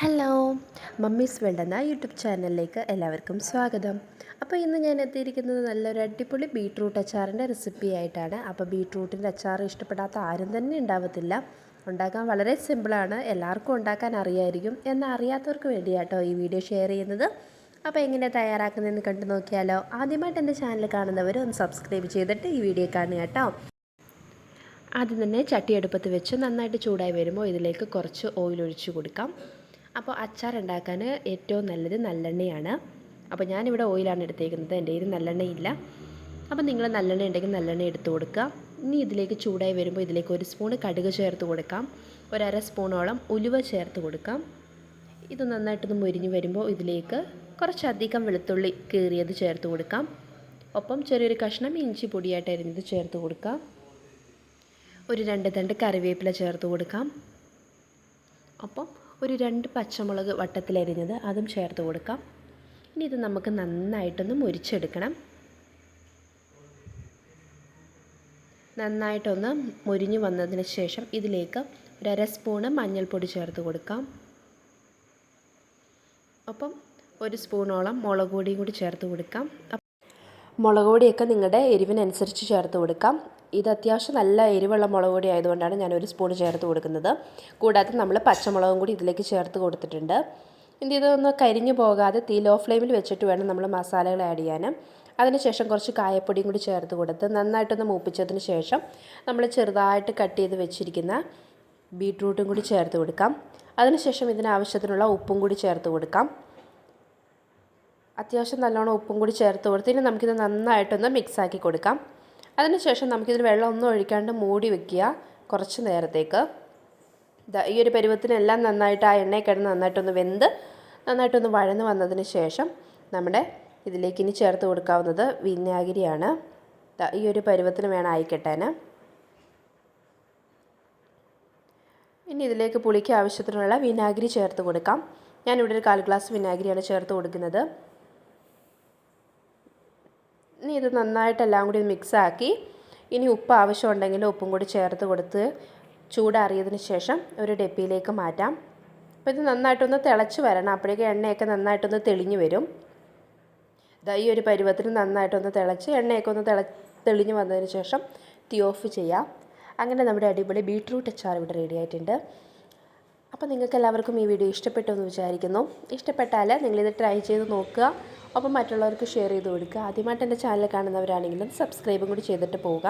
Hello mummies world YouTube ചാനലിലേക്ക് എല്ലാവർക്കും സ്വാഗതം. അപ്പോൾ ഇന്ന് ഞാൻ എത്തിയിരിക്കുന്നത് നല്ലൊരു അടിപൊളി ബീട്രൂട്ട് അച്ചാറിന്റെ റെസിപ്പി ആയിട്ടാണ്. അപ്പോൾ ബീട്രൂട്ടിന്റെ അച്ചാർ ഇഷ്ടപ്പെടാത്ത ആരും തന്നെ ഉണ്ടാവത്തില്ല. ഉണ്ടാക്കാൻ വളരെ സിമ്പിളാണ് എല്ലാവർക്കും ഉണ്ടാക്കാൻ അറിയായിരിക്കും. എന്നാൽ അറിയാത്തവർക്ക് വേണ്ടിയാട്ടോ ഈ വീഡിയോ ഷെയർ ചെയ്യുന്നത്. അപ്പോൾ എങ്ങനെ തയ്യാറാക്കുന്നതെന്ന് കണ്ടു നോക്കിയാലോ. ആദ്യമായിട്ട് എന്റെ ചാനൽ കാണുന്നവർ ഒന്ന് സബ്സ്ക്രൈബ് ചെയ്തിട്ട് ഈ വീഡിയോ കാണുക കേട്ടോ. ആദ്യം തന്നെ ചട്ടി അടുപ്പത്ത് വെച്ച് നന്നായിട്ട് ചൂടായി വരുമ്പോൾ ഇതിലേക്ക് കുറച്ച് ഓയിൽ ഒഴിച്ചു കൊടുക്കാം. അപ്പോൾ അച്ചാർ ഉണ്ടാക്കാൻ ഏറ്റവും നല്ലത് നല്ലെണ്ണയാണ്. അപ്പോൾ ഞാനിവിടെ ഓയിലാണ് എടുത്തേക്കുന്നത്. എന്റെ കയ്യിൽ നല്ലെണ്ണയില്ല. അപ്പോൾ നിങ്ങൾ നല്ലെണ്ണ ഉണ്ടെങ്കിൽ നല്ലെണ്ണ എടുത്ത് കൊടുക്കുക. ഇനി ഇതിലേക്ക് ചൂടായി വരുമ്പോൾ ഇതിലേക്ക് ഒരു സ്പൂൺ കടുക് ചേർത്ത് കൊടുക്കാം. ഒരര സ്പൂണോളം ഉലുവ ചേർത്ത് കൊടുക്കാം. ഇത് നന്നായിട്ടൊന്ന് മുരിഞ്ഞ് വരുമ്പോൾ ഇതിലേക്ക് കുറച്ചധികം വെളുത്തുള്ളി കീറിയത് ചേർത്ത് കൊടുക്കാം. ഒപ്പം ചെറിയൊരു കഷ്ണം ഇഞ്ചി പൊടിയായിട്ട് അരിഞ്ഞത് ചേർത്ത് കൊടുക്കാം. ഒരു രണ്ട് തണ്ട് കറിവേപ്പില ചേർത്ത് കൊടുക്കാം. ഒപ്പം ഒരു രണ്ട് പച്ചമുളക് വട്ടത്തിലരിഞ്ഞത് അതും ചേർത്ത് കൊടുക്കാം. ഇനി ഇത് നമുക്ക് നന്നായിട്ടൊന്ന് മുരിച്ചെടുക്കണം. നന്നായിട്ടൊന്ന് മുരിഞ്ഞു വന്നതിന് ശേഷം ഇതിലേക്ക് ഒരര സ്പൂണ് മഞ്ഞൾപ്പൊടി ചേർത്ത് കൊടുക്കാം. ഒപ്പം ഒരു സ്പൂണോളം മുളക് പൊടിയും കൂടി ചേർത്ത് കൊടുക്കാം. മുളക് പൊടിയൊക്കെ നിങ്ങളുടെ എരിവിനനുസരിച്ച് ചേർത്ത് കൊടുക്കാം. ഇത് അത്യാവശ്യം നല്ല എരിവുള്ള മുളക് പൊടി ആയതുകൊണ്ടാണ് ഞാൻ ഒരു സ്പൂൺ ചേർത്ത് കൊടുക്കുന്നത്. കൂടാതെ നമ്മൾ പച്ചമുളകും കൂടി ഇതിലേക്ക് ചേർത്ത് കൊടുത്തിട്ടുണ്ട്. എന്ത് ഇതൊന്ന് കരിഞ്ഞു പോകാതെ തീ ലോ ഫ്ലെയിമിൽ വെച്ചിട്ട് വേണം നമ്മൾ മസാലകൾ ആഡ് ചെയ്യാൻ അതിനുശേഷം കുറച്ച് കായപ്പൊടിയും കൂടി ചേർത്ത് കൊടുത്ത് നന്നായിട്ടൊന്ന് മൂപ്പിച്ചതിന് ശേഷം നമ്മൾ ചെറുതായിട്ട് കട്ട് ചെയ്ത് വെച്ചിരിക്കുന്ന ബീട്രൂട്ടും കൂടി ചേർത്ത് കൊടുക്കാം. അതിനുശേഷം ഇതിനാവശ്യത്തിനുള്ള ഉപ്പും കൂടി ചേർത്ത് കൊടുക്കാം. അത്യാവശ്യം നല്ലോണം ഉപ്പും കൂടി ചേർത്ത് കൊടുത്ത് ഇനി നമുക്കിത് നന്നായിട്ടൊന്ന് മിക്സാക്കി കൊടുക്കാം. അതിനുശേഷം നമുക്കിതിന് വെള്ളം ഒന്നും ഒഴിക്കാണ്ട് മൂടി വെക്കുക കുറച്ച് നേരത്തേക്ക്. ഈ ഒരു പരുവത്തിനെല്ലാം നന്നായിട്ട് ആ എണ്ണയിൽ കിടന്ന് നന്നായിട്ടൊന്ന് വെന്ത് നന്നായിട്ടൊന്ന് വഴന്ന് വന്നതിന് ശേഷം നമ്മുടെ ഇതിലേക്ക് ഇനി ചേർത്ത് കൊടുക്കാവുന്നത് വിനാഗിരിയാണ്. ഈ ഒരു പരുവത്തിന് വേണം ആയിക്കിട്ടാൻ ഇനി ഇതിലേക്ക് പുളിക്ക് ആവശ്യത്തിനുള്ള വിനാഗിരി ചേർത്ത് കൊടുക്കാം. ഞാനിവിടെ ഒരു കാൽ ഗ്ലാസ് വിനാഗിരിയാണ് ചേർത്ത് കൊടുക്കുന്നത്. ഇനി ഇത് നന്നായിട്ട് എല്ലാം കൂടി മിക്സാക്കി ഇനി ഉപ്പ് ആവശ്യമുണ്ടെങ്കിൽ ഉപ്പും കൂടി ചേർത്ത് കൊടുത്ത് ചൂടാറിയതിന് ശേഷം ഒരു ഡെപ്പിയിലേക്ക് മാറ്റാം. അപ്പോൾ ഇത് നന്നായിട്ടൊന്ന് തിളച്ച് വരണം. അപ്പോഴേക്കും എണ്ണയൊക്കെ നന്നായിട്ടൊന്ന് തെളിഞ്ഞു വരും. ഈ ഒരു പരുവത്തിന് നന്നായിട്ടൊന്ന് തിളച്ച് എണ്ണയൊക്കെ ഒന്ന് തിള തെളിഞ്ഞു വന്നതിന് ശേഷം തീ ഓഫ് ചെയ്യാം. അങ്ങനെ നമ്മുടെ അടിപൊളി ബീട്രൂട്ട് അച്ചാർ ഇവിടെ റെഡി ആയിട്ടുണ്ട്. അപ്പോൾ നിങ്ങൾക്ക് എല്ലാവർക്കും ഈ വീഡിയോ ഇഷ്ടപ്പെട്ടു എന്ന് വിചാരിക്കുന്നു. ഇഷ്ടപ്പെട്ടാൽ നിങ്ങളിത് ട്രൈ ചെയ്ത് നോക്കുക. ഒപ്പം മറ്റുള്ളവർക്ക് ഷെയർ ചെയ്ത് കൊടുക്കുക. ആദ്യമായിട്ട് എന്റെ ചാനൽ കാണുന്നവരാണെങ്കിലും സബ്സ്ക്രൈബും കൂടി ചെയ്തിട്ട് പോവുക.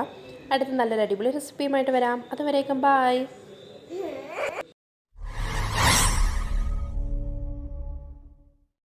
അടുത്ത നല്ലൊരു അടിപൊളി റെസിപ്പിയുമായിട്ട് വരാം. അതുവരേക്കും ബായ്